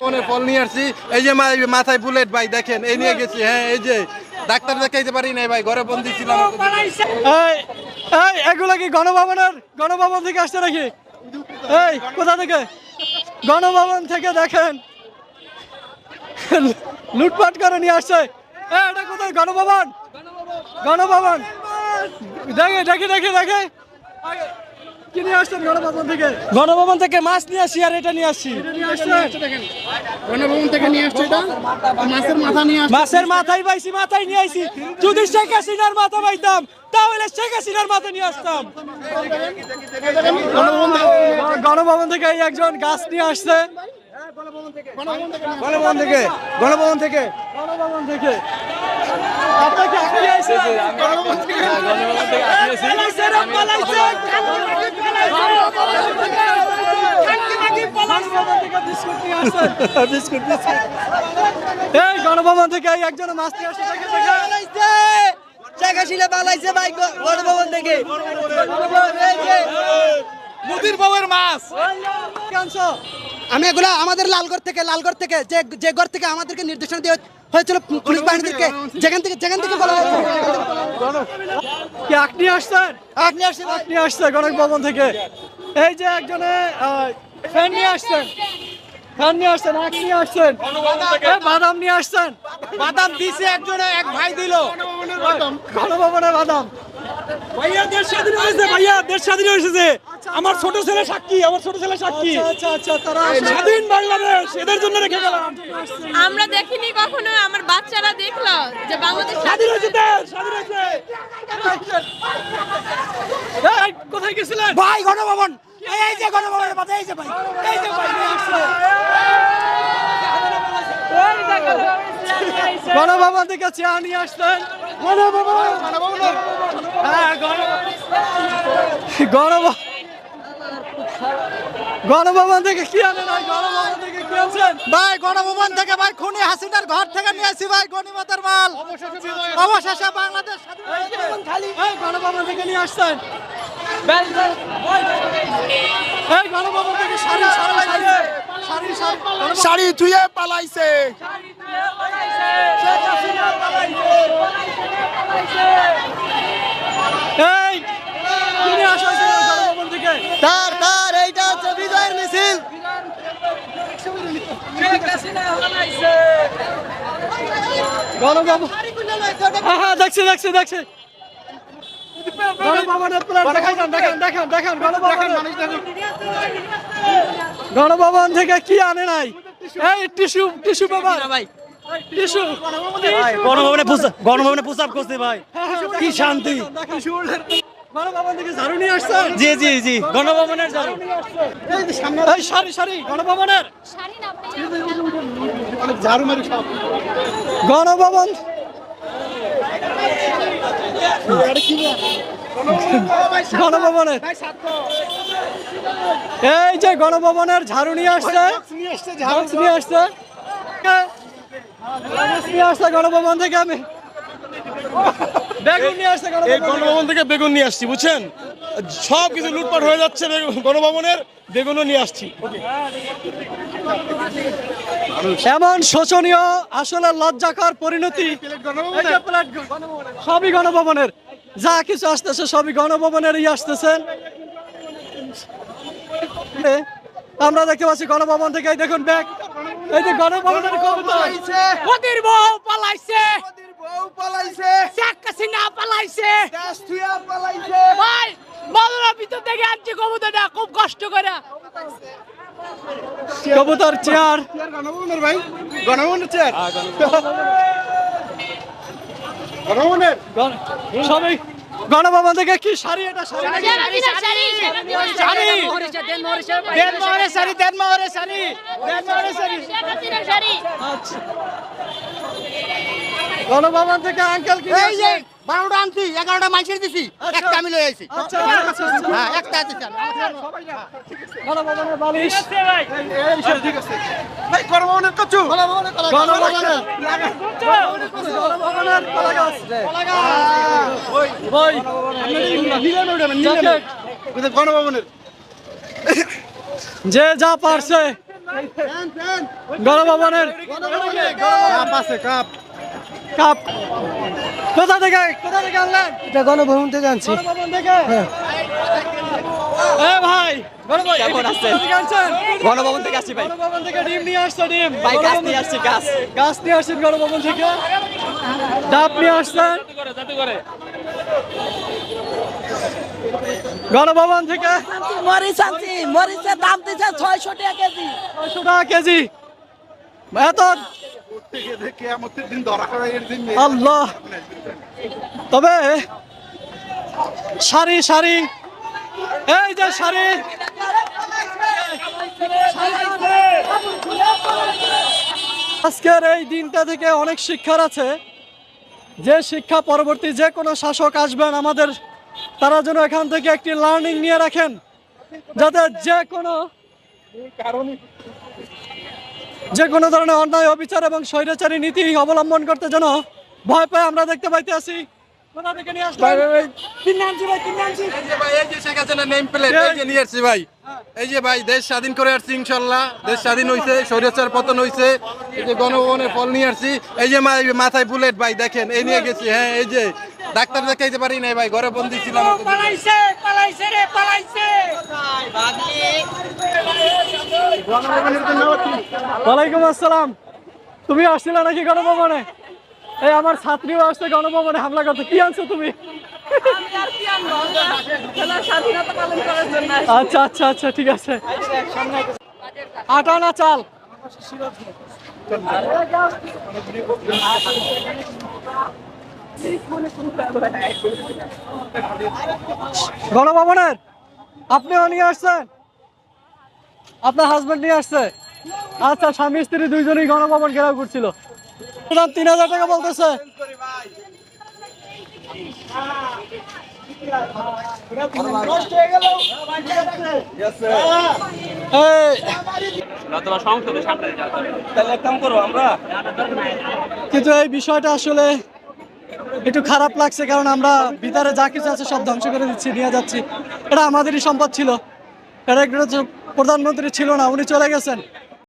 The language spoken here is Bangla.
ফোনে ফল নিয়ে আসছি। এই যে মাথায় বুলেট ভাই, দেখেন, এই নিয়ে গেছি হ্যাঁ এই যে। ডাক্তার দেখাইতে পারি নাই ভাই, ঘরে বন্দি ছিলাম এই এগুলো কি গণভবনের গণভবন থেকে আসছে নাকি? এই, কোথা থেকে? গণভবন থেকে দেখেন। লুটপাট করে নিয়ে আসছে। এটা কোথায়? গণভবন? গণভবন। দেখে দেখে দেখে দেখে। গণভবন থেকে? মাছ নিয়ে আসি আর এটা নিয়ে এটা গণভবন থেকে নিয়ে আসছি এটা? মাছের মাথা নিয়ে মাছের মাথায় পাইছি মাথায় নিয়ে আইছি। যদি শেখ হাসিনার মাথা পাইতাম তাহলে শেখ হাসিনার মাথা নিয়ে আসতাম। গণভবন থেকে একজন গাছ নিয়ে আসছে। গণভবন থেকে। গণভবন থেকে। গণভবন থেকে। গণভবন থেকে। থেকে। একজন মাছ শেখ হাসিনা পালাইছে ভাই গণভবন থেকে। মুদির বউয়ের মাছ? আমি এগুলো আমাদের লালগড় থেকে লালগড় থেকে যে যে ঘর থেকে আমাদেরকে নির্দেশনা দেওয়া হয়েছিল পুলিশ বাহিনীদেরকে যেখান থেকে যেখান থেকে বলা হয়েছে। কি আখ নিয়ে আসছেন আপনি আসছেন আখ নিয়ে আসছে গণভবন থেকে। এই যে একজনে ফ্যান নিয়ে আসছেন। ফ্যান নিয়ে আসছেন আখ নিয়ে আসছেন। বাদাম নিয়ে আসছেন। বাদাম দিছে একজনে এক ভাই দিল। গণভবনের বাদাম। ভাইয়া দেশ স্বাধীন হয়েছে ভাইয়া দেশ স্বাধীন হয়েছে। আমার ছোট ছেলে সাক্ষী আমার ছোট ছেলে সাক্ষী। আচ্ছা আচ্ছা। স্বাধীন বাংলাদেশ এদের জন্য রেখে গেলাম। আমরা দেখিনি কখনো আমার বাচ্চারা দেখল যে বাংলাদেশ স্বাধীন হয়েছে দেশ স্বাধীন হয়েছে। কোথায় গেছিলেন? ভাই গণভবন। এই যে গণভবনের মাথা এই যে ভাই এই যে ভাই গণভবন থেকে চেয়ার নিয়ে আসলেন। হ্যাঁ, গণ- গণভবন গণভবন থেকে কি আনেন ভাই? গণভবন থেকে কি আনছেন? ভাই গণভবন থেকে ভাই খুনি হাসিনার ঘর থেকে নিয়ে আসি ভাই গণিমতের মাল। অবশেষে বাংলাদেশ এই গণভবন থেকে নিয়ে আসছেন। এই গণভবন থেকে শাড়ি শাড়ি শাড়ি শাড়ি শাড়ি গণভবন- শাড়ি ধুয়ে পালাইছে। দেখছি দেখছি দেখছি গণভবন থেকে কি আনে নাই এই টিস্যু টিস্যু পেপার ভাই টিস্যু গণভবনে গণভবনে প্রস্তাব করছে ভাই কি শান্তি জি জি জি গণভবনের সারি সারি গণভবনের। সব। গণভবন। গণভবনের। এই যে গণভবনের ঝাড়ু নিয়ে আসছে। ঝাড়ু। নিয়ে আসছে। ঝাড়ু নিয়ে আসছে গণভবন থেকে আমি। বেগুন নিয়ে আসছে এই গণভবন থেকে। বেগুন নিয়ে আসছি বুঝছেন? সব কিছু লুটপাট হয়ে যাচ্ছে গণভবনের বেগুনও নিয়ে আসছি। এমন শোচনীয় আসলে লজ্জাকর পরিণতি। এই যে প্লেট সবই গণভবনের। যা কিছু আসতেছে সবই গণভবনেরই আসতেছে। আমরা দেখতে পাচ্ছি গণভবন থেকে দেখুন ব্যাগ। এই যে গণভবনের বউ পালাইছে। বউ পালাইছে শেখ হাসিনা পালাইছে দেশ ধুয়ে পালাইছে ভাই বদলা ভিতর থেকে আনছে কবুতরটা খুব কষ্ট করে কবুতর চেয়ার গণভবনের ভাই গণভবনের চেয়ার গণভবনের গণ- সবই গণভবন থেকে কি শাড়ি এটা শাড়ি? শাড়ি আচ্ছা গণভবন থেকে আঙ্কেল কি এই যে বারোটা আনছি এগারোটা মাইসের দিছি। একটা আমি লই আইছি। আচ্ছা আচ্ছা, আচ্ছা। হ্যাঁ একটা দিছি আমি। গণভবনের বালিশ। ভাই। গণভবনের কচু। গণভবনের গণভবনের কলা গাছ বই জ্যাকেট। গণভবনের যে যা পারছে। গণভবনের। কাপ। কোথা থেকে? কোথা থেকে আনলেন? এটা গণভবন থেকে আনছি। গণভবন থেকে? এ ভাই গণভবন কেমন আছেন? থেকে আনছেন? গণভবন থেকে আসছি ভাই। গণভবন থেকে ডিম নিয়ে আসছে ডিম। ভাই গাছ নিয়ে আসছি গাছ। গাছ নিয়ে আসছেন গণভবন থেকে? ডাব নিয়ে আসছেন? গণভবন থেকে? মরিচ আনছি মরিচের দাম দিচ্ছে ছয়শো টাকা কেজি। ছয়শো টাকা কেজি। এত আল্লাহ। তবে সারি সারি। এই যে সারি। আজকের এই দিনটা থেকে অনেক শিক্ষার আছে। যে শিক্ষা পরবর্তী যে কোনো শাসক আসবেন আমাদের তারা যেন এখান থেকে একটি লার্নিং নিয়ে রাখেন যাতে যে কোনো যে কোনো ধরনের অন্যায় অবিচার এবং স্বৈরাচারী নীতি অবলম্বন করতে যেন ভয় পায় আমরা দেখতে পাইতে আসি কোথা থেকে নিয়ে আসলেন? ভাই, এই যে ভাই। এই যে ভাই। দেশ স্বাধীন করে আসছি ইনশাল্লাহ। দেশ স্বাধীন হয়েছে স্বৈরাচার পতন হয়েছে এই যে গণভবনের ফল নিয়ে আসছি। এই যে মাথায় বুলেট ভাই দেখেন এই নিয়ে গেছি হ্যাঁ এই যে। ডাক্তার দেখাইতে পারি নাই ভাই ঘরে বন্দি ছিলাম। পালাইছে পালাইছে রে পালাইছে। ওয়ালাইকুম আসসালাম। তুমি আসছিলে নাকি গণভবনে? এই আমার ছাত্রীও আসছে গণভবনে হামলা করতে। কি আনছো তুমি? আমি আর কি আনব আমরা খেলার স্বাধীনতা পালন করার জন্য আসছি। আচ্ছা আচ্ছা আচ্ছা ঠিক আছে। আটা না চাল? গণভবনের? আপনিও নিয়ে আসছেন? আপনার হাজবেন্ড নিয়ে আসছে? আচ্ছা স্বামী স্ত্রী দুইজনই গণভবন ঘেরাও করছিল। দাম তিন হাজার টাকা বলতেছে। কিন্তু এই বিষয়টা আসলে একটু খারাপ লাগছে কারণ আমরা ভিতরে যা কিছু আছে সব ধ্বংস করে দিচ্ছি নিয়ে যাচ্ছি। এটা আমাদেরই সম্পদ ছিল। এটা প্রধানমন্ত্রী ছিল না, উনি চলে গেছেন।